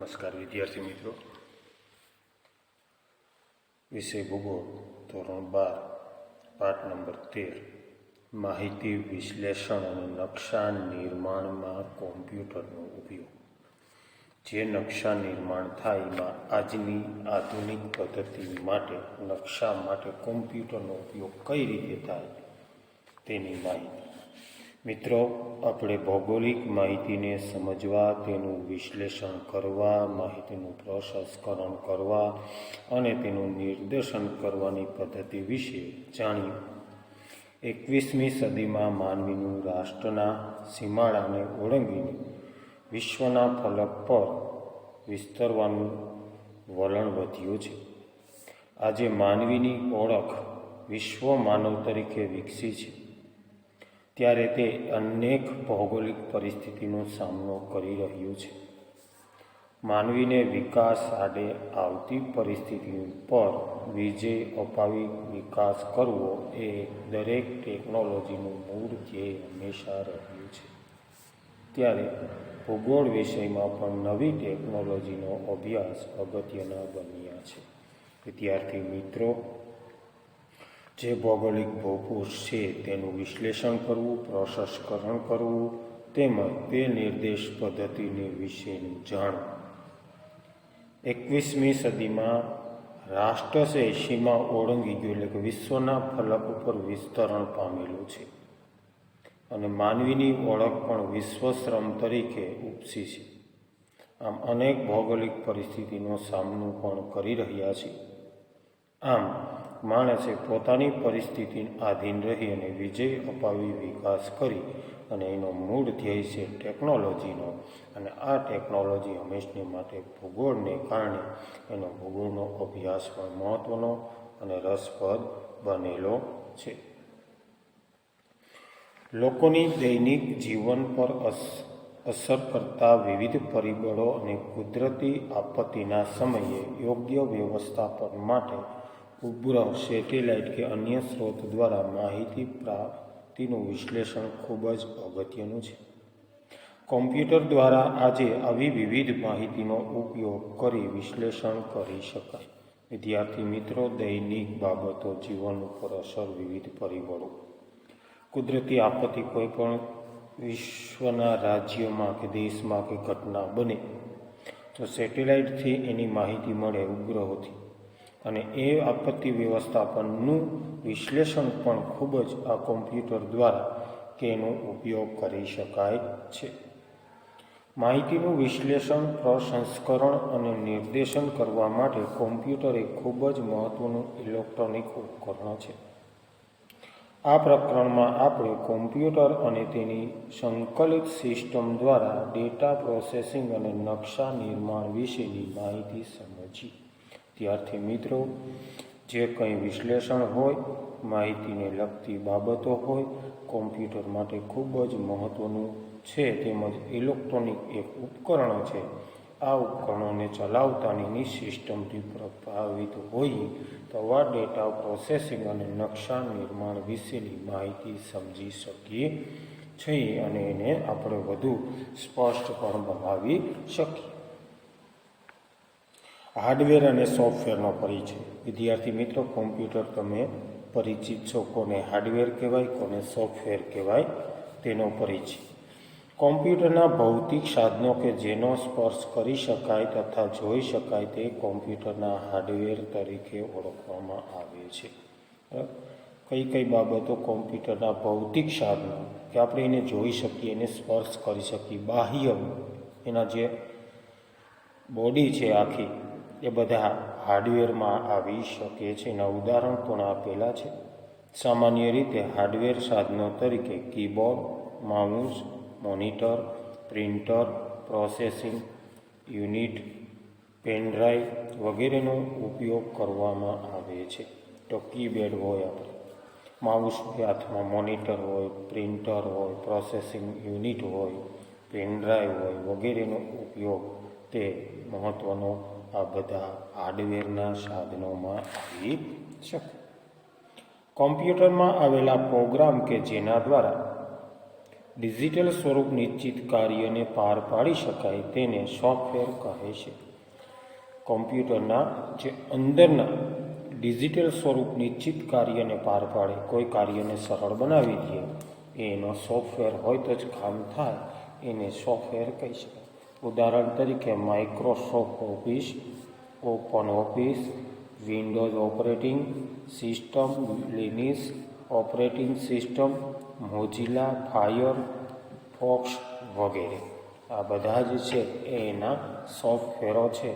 નમસ્કાર વિદ્યાર્થી મિત્રો. વિષય ભૂગોળ, ધોરણ બાર, પાઠ નંબર તેર. માહિતી વિશ્લેષણ અને નકશા નિર્માણમાં કોમ્પ્યુટરનો ઉપયોગ. જે નકશા નિર્માણ થાય એમાં આજની આધુનિક પદ્ધતિ માટે, નકશા માટે કોમ્પ્યુટરનો ઉપયોગ કઈ રીતે થાય તેની માહિતી. મિત્રો, આપણે ભૌગોલિક માહિતીને સમજવા, તેનું વિશ્લેષણ કરવા, માહિતીનું પ્રસંસ્કરણ કરવા અને તેનું નિર્દેશન કરવાની પદ્ધતિ વિશે જાણ્યું એકવીસમી સદીમાં માનવીનું રાષ્ટ્રના સીમાડાને ઓળંગીને વિશ્વના ફલક પર વિસ્તરવાનું વલણ વધ્યું છે. આજે માનવીની ઓળખ વિશ્વ માનવ તરીકે વિકસી છે. ત્યારે તે અનેક ભૌગોલિક પરિસ્થિતિનો સામનો કરી રહ્યું છે. માનવીને વિકાસ આડે આવતી પરિસ્થિતિ પર વિજય અપાવી વિકાસ કરવો એ દરેક ટેકનોલોજીનું મૂળ ધ્યેય હંમેશા રહ્યું છે. ત્યારે ભૂગોળ વિષયમાં પણ નવી ટેકનોલોજીનો અભ્યાસ અગત્યના બન્યા છે. વિદ્યાર્થી મિત્રો જે ભૌગોલિક ભૂપૃષ્ઠ છે તેનું વિશ્લેષણ કરવું પ્રોસેસકરણ કરવું તેમજ તે નિર્દેશ પદ્ધતિને વિશેનું જાણવું એકવીસમી સદીમાં રાષ્ટ્ર છે સીમા ઓળંગી ગયું એટલે કે વિશ્વના ફલક ઉપર વિસ્તરણ પામેલું છે. અને માનવીની ઓળખ પણ વિશ્વશ્રમ તરીકે ઉપસી છે. આમ અનેક ભૌગોલિક પરિસ્થિતિનો સામનો પણ કરી રહ્યા છે આમ માણસે પોતાની પરિસ્થિતિ આધીન રહી અને વિજય અપાવી વિકાસ કરી અને એનો મૂળ ધ્યેય છે ટેકનોલોજીનો. અને આ ટેકનોલોજી હંમેશને માટે ભૂગોળને કારણે એનો ભૂગોળનો અભ્યાસ પણ મહત્ત્વનો અને રસપ્રદ બનેલો છે. લોકોની દૈનિક જીવન પર અસ, અસર કરતા વિવિધ પરિબળો અને કુદરતી આપત્તિના સમયે યોગ્ય વ્યવસ્થાપન માટે ઉપગ્રહ સેટેલાઇટ કે અન્ય સ્ત્રોત દ્વારા માહિતી પ્રાપ્તિનું વિશ્લેષણ ખૂબ જ અગત્યનું છે. કોમ્પ્યુટર દ્વારા આજે આવી વિવિધ માહિતીનો ઉપયોગ કરી વિશ્લેષણ કરી શકાય. વિદ્યાર્થી મિત્રો, દૈનિક બાબતો, જીવન ઉપર અસર, વિવિધ પરિબળો. કુદરતી આપત્તિ કોઈ પણ વિશ્વના રાજ્યમાં કે દેશમાં કે ઘટના બને તો સેટેલાઇટથી એની માહિતી મળે ઉપગ્રહોથી અને એ આપત્તિ વ્યવસ્થાપનનું વિશ્લેષણ પણ ખૂબ જ આ કોમ્પ્યુટર દ્વારા એનો ઉપયોગ કરી શકાય છે. માહિતીનું વિશ્લેષણ, પ્રસંસ્કરણ અને નિર્દેશન કરવા માટે કોમ્પ્યુટર એ ખૂબ જ મહત્ત્વનું ઇલેક્ટ્રોનિક ઉપકરણ છે. આ પ્રકરણમાં આપણે કોમ્પ્યુટર અને તેની સંકલિત સિસ્ટમ દ્વારા ડેટા પ્રોસેસિંગ અને નકશા નિર્માણ વિશેની માહિતી સમજી ત્યારથી મિત્રો, જે કંઈ વિશ્લેષણ હોય, માહિતીને લગતી બાબતો હોય, કોમ્પ્યુટર માટે ખૂબ જ મહત્ત્વનું છે તેમજ ઇલેક્ટ્રોનિક એક ઉપકરણ છે. આ ઉપકરણોને ચલાવતાની સિસ્ટમથી પ્રભાવિત હોઈએ તો આ ડેટા પ્રોસેસિંગ અને નકશા નિર્માણ વિશેની માહિતી સમજી શકીએ છીએ અને એને આપણે વધુ સ્પષ્ટ પણ બનાવી શકીએ. હાર્ડવેર અને સોફ્ટવેરનો પરિચય. વિદ્યાર્થી મિત્રો, કોમ્પ્યુટર તમે પરિચિત છો કોને હાર્ડવેર કહેવાય, કોને સોફ્ટવેર કહેવાય, તેનો પરિચય. કોમ્પ્યુટરના ભૌતિક સાધનો કે જેનો સ્પર્શ કરી શકાય તથા જોઈ શકાય તે કોમ્પ્યુટરના હાર્ડવેર તરીકે ઓળખવામાં આવે છે. કઈ કઈ બાબતો કોમ્પ્યુટરના ભૌતિક સાધનો કે આપણે એને જોઈ શકીએ, એને સ્પર્શ કરી શકીએ, બાહ્ય એના જે બોડી છે આખી એ બધા હાર્ડવેરમાં આવી શકે છે. એના ઉદાહરણ પણ આપેલા છે. સામાન્ય રીતે હાર્ડવેર સાધનો તરીકે keyboard, mouse, monitor, printer, processing unit pen drive વગેરેનો ઉપયોગ કરવામાં આવે છે. તો કીબેડ હોય આપણે. માઉસ હોય હાથમાં, મોનિટર હોય, પ્રિન્ટર હોય, પ્રોસેસિંગ યુનિટ હોય પેનડ્રાઈવ હોય વગેરેનો ઉપયોગ તે મહત્ત્વનો આ બધા હાર્ડવેરના સાધનોમાં આવી શકે. કોમ્પ્યુટરમાં આવેલા પ્રોગ્રામ કે જેના દ્વારા ડિજિટલ સ્વરૂપ નિશ્ચિત કાર્યને પાર પાડી શકાય તેને સોફ્ટવેર કહે છે. કોમ્પ્યુટરના જે અંદરના ડિજિટલ સ્વરૂપ નિશ્ચિત કાર્યને પાર પાડે, કોઈ કાર્યને સરળ બનાવી દે, એનો સોફ્ટવેર હોય તો જ કામ થાય, એને સોફ્ટવેર કહી શકાય. ઉદાહરણ તરીકે Microsoft Office Open Office Windows operating system Linux operating system Mozilla Firefox વગેરે. આ બધા જ છે એના સોફ્ટવેરો છે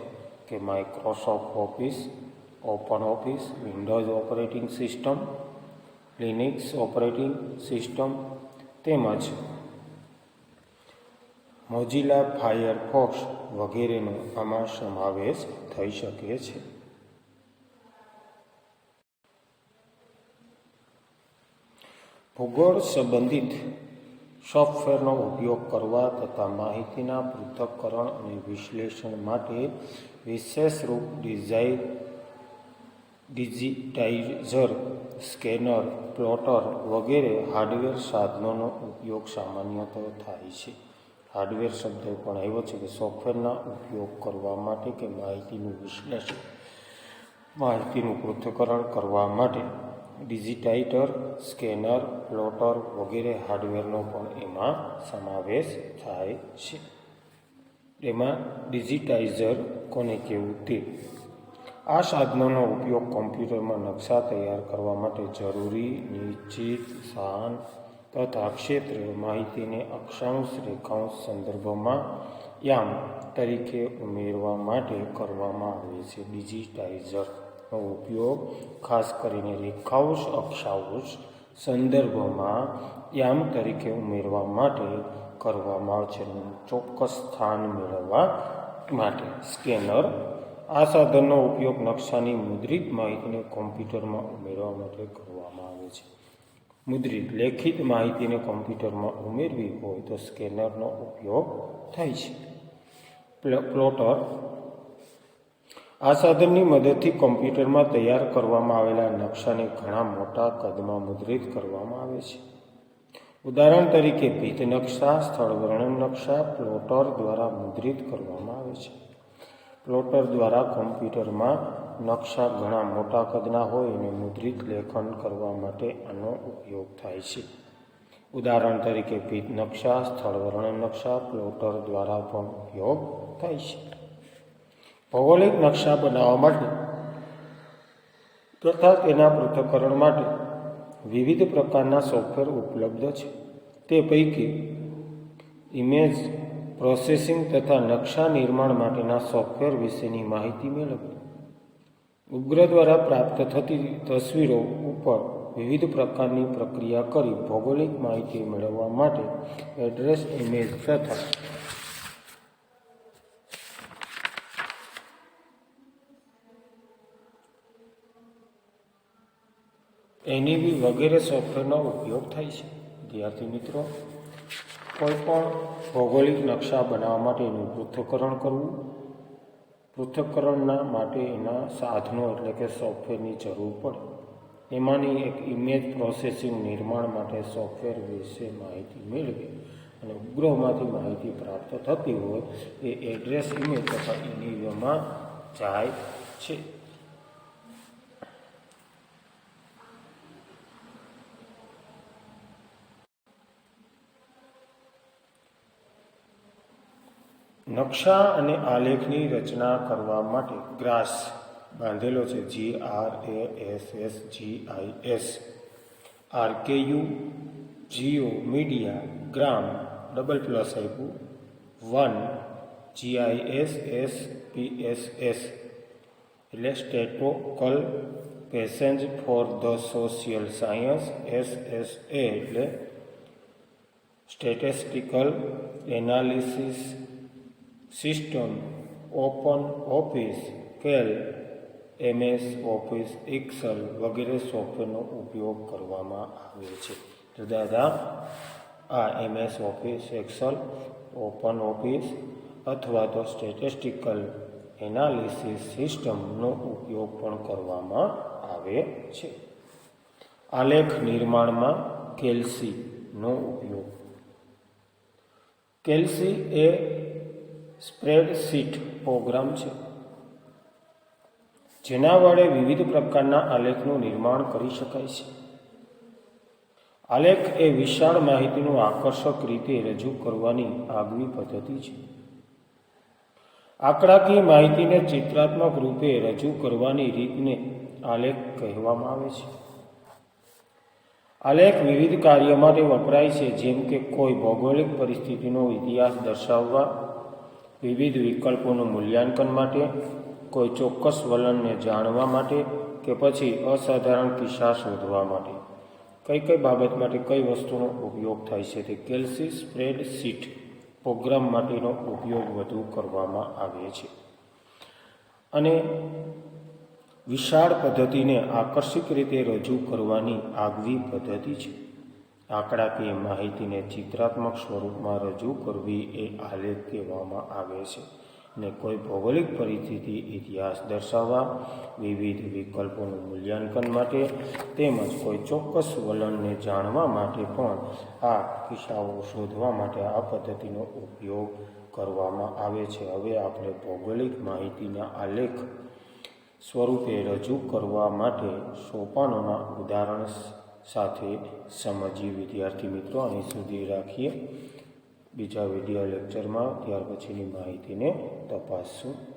કે Microsoft Office Open Office Windows operating system Linux operating system તેમજ મોઝિલા ફાયરફોક્સ વગેરેનો આમાં સમાવેશ થઈ શકે છે. ભૂગોળ સંબંધિત સોફ્ટવેરનો ઉપયોગ કરવા તથા માહિતીના પૃથ્થકરણ અને વિશ્લેષણ માટે વિશેષ રૂપ ડિઝાઇન, ડિજિટાઇઝર, સ્કેનર, પ્લોટર વગેરે હાર્ડવેર સાધનોનો ઉપયોગ સામાન્યતઃ થાય છે. હાર્ડવેર શબ્દ પણ આવ્યો છે કે સોફ્ટવેરના ઉપયોગ કરવા માટે કે માહિતીનું વિશ્લેષણ, માહિતીનું પૃથ્થકરણ કરવા માટે. ડિજિટાઇટર, સ્કેનર, પ્લોટર વગેરે હાર્ડવેરનો પણ એમાં સમાવેશ થાય છે. એમાં ડિજિટાઇઝર કોને કહેવું તે? આ સાધનોનો ઉપયોગ કોમ્પ્યુટરમાં નકશા તૈયાર કરવા માટે જરૂરી, નિશ્ચિત સ્થાન તથા ક્ષેત્રે માહિતીને અક્ષાંશ રેખાંશ સંદર્ભમાં યામ તરીકે ઉમેરવા માટે કરવામાં આવે છે. ડિજિટાઇઝરનો ઉપયોગ ખાસ કરીને રેખાંશ, અક્ષાંશ સંદર્ભમાં યામ તરીકે ઉમેરવા માટે કરવામાં આવે છે ચોક્કસ સ્થાન મેળવવા માટે. સ્કેનર આ સાધનનો ઉપયોગ નકશાની મુદ્રિત માહિતીને કોમ્પ્યુટરમાં ઉમેરવા માટે કરવામાં આવે છે. મુદ્રિત લેખિત માહિતીને કોમ્પ્યુટરમાં ઉમેરવી હોય તો સ્કેનરનો ઉપયોગ થાય છે. પ્લોટર આ સાધનની મદદથી કોમ્પ્યુટરમાં તૈયાર કરવામાં આવેલા નકશાને ઘણા મોટા કદમાં મુદ્રિત કરવામાં આવે છે. ઉદાહરણ તરીકે, ભીત નકશા સ્થળ વર્ણન નકશા પ્લોટર દ્વારા મુદ્રિત કરવામાં આવે છે. પ્લોટર દ્વારા કોમ્પ્યુટરમાં નકશા ઘણા મોટા કદના હોય અને મુદ્રિત લેખન કરવા માટે આનો ઉપયોગ થાય છે. ઉદાહરણ તરીકે ભીત નકશા, સ્થળ વર્ણન નકશા, પ્લોટર દ્વારા પણ ઉપયોગ થાય છે. ભૌગોલિક નકશા બનાવવા માટે તથા તેના પૃથ્થકરણ માટે વિવિધ પ્રકારના સોફ્ટવેર ઉપલબ્ધ છે. તે પૈકી ઇમેજ પ્રોસેસિંગ તથા નકશા નિર્માણ માટેના સોફ્ટવેર વિશેની માહિતી મેળવવી. ઉપગ્રહ દ્વારા પ્રાપ્ત થતી તસવીરો ઉપર વિવિધ પ્રકારની પ્રક્રિયા કરી ભૌગોલિક માહિતી મેળવવા માટે એડ્રેસ ઇમેજ તથા એનઈબી વગેરે સોફ્ટવેરનો ઉપયોગ થાય છે. વિદ્યાર્થી મિત્રો કોઈપણ ભૌગોલિક નકશા બનાવવા માટે એનું પૃથ્થકરણ કરવું પૃથ્થકરણના માટે એના સાધનો એટલે કે સોફ્ટવેરની જરૂર પડે. એમાંની એક ઇમેજ પ્રોસેસિંગ નિર્માણ માટે સોફ્ટવેર વિશે માહિતી મેળવી અને ઉપગ્રહમાંથી માહિતી પ્રાપ્ત થતી હોય એ એડ્રેસ ઇમેજ તથા ઇડીઓમાં જાય છે. નકશા અને આલેખની રચના કરવા માટે ગ્રાસ બાંધેલો છે. G R A S S G I S RKU geo media gram double plus આપ્યું. One GIS S P S S એટલે statistical package for the social science S S A એટલે statistical analysis system Open Office Calc MS Office Excel વગેરે સોફ્ટવેરનો ઉપયોગ કરવામાં આવે છે. તો દાદા, આ MS Office Excel Open Office અથવા તો સ્ટેટિસ્ટિકલ એનાલિસિસ સિસ્ટમનો ઉપયોગ પણ કરવામાં આવે છે. આલેખ નિર્માણમાં કેલ્સીનો ઉપયોગ. કેલ્સી એ સ્પ્રેડશીટ પ્રોગ્રામ છે, જેના વડે વિવિધ પ્રકારના આલેખનું નિર્માણ કરી શકાય છે. આલેખ એ વિશાળ માહિતીનું આકર્ષક રીતે રજૂ કરવાની આગવી પદ્ધતિ છે. આંકડાકીય માહિતીને ચિત્રાત્મક રૂપે રજૂ કરવાની રીતને આલેખ કહેવામાં આવે છે. આલેખ વિવિધ કાર્ય માટે વપરાય છે, જેમ કે કોઈ ભૌગોલિક પરિસ્થિતિનો ઇતિહાસ દર્શાવવા વિવિધ વિકલ્પોનું મૂલ્યાંકન માટે, કોઈ ચોક્કસ વલણને જાણવા માટે કે પછી અસાધારણ કિસ્સા શોધવા માટે. કઈ કઈ બાબત માટે કઈ વસ્તુનો ઉપયોગ થાય છે તે કેલ્સી સ્પ્રેડશીટ પ્રોગ્રામ માટેનો ઉપયોગ વધુ કરવામાં આવે છે. અને વિશાળ પદ્ધતિને આકર્ષક રીતે રજૂ કરવાની આગવી પદ્ધતિ છે. આંકડાકીય માહિતીને ચિત્રાત્મક સ્વરૂપમાં રજૂ કરવી એ આલેખ કહેવામાં આવે છે ને કોઈ ભૌગોલિક પરિસ્થિતિ ઇતિહાસ દર્શાવવા, વિવિધ વિકલ્પોનું મૂલ્યાંકન માટે તેમજ કોઈ ચોક્કસ વલણને જાણવા માટે પણ આ કિસ્સાઓ શોધવા માટે આ પદ્ધતિનો ઉપયોગ કરવામાં આવે છે. હવે આપણે ભૌગોલિક માહિતીના આલેખ સ્વરૂપે રજૂ કરવા માટે સોપાનોના ઉદાહરણ સાથે સમજીએ વિદ્યાર્થી મિત્રો અહીં સુધી રાખીએ. બીજા વીડિયો લેક્ચરમાં ત્યાર પછીની માહિતીને તપાસશું.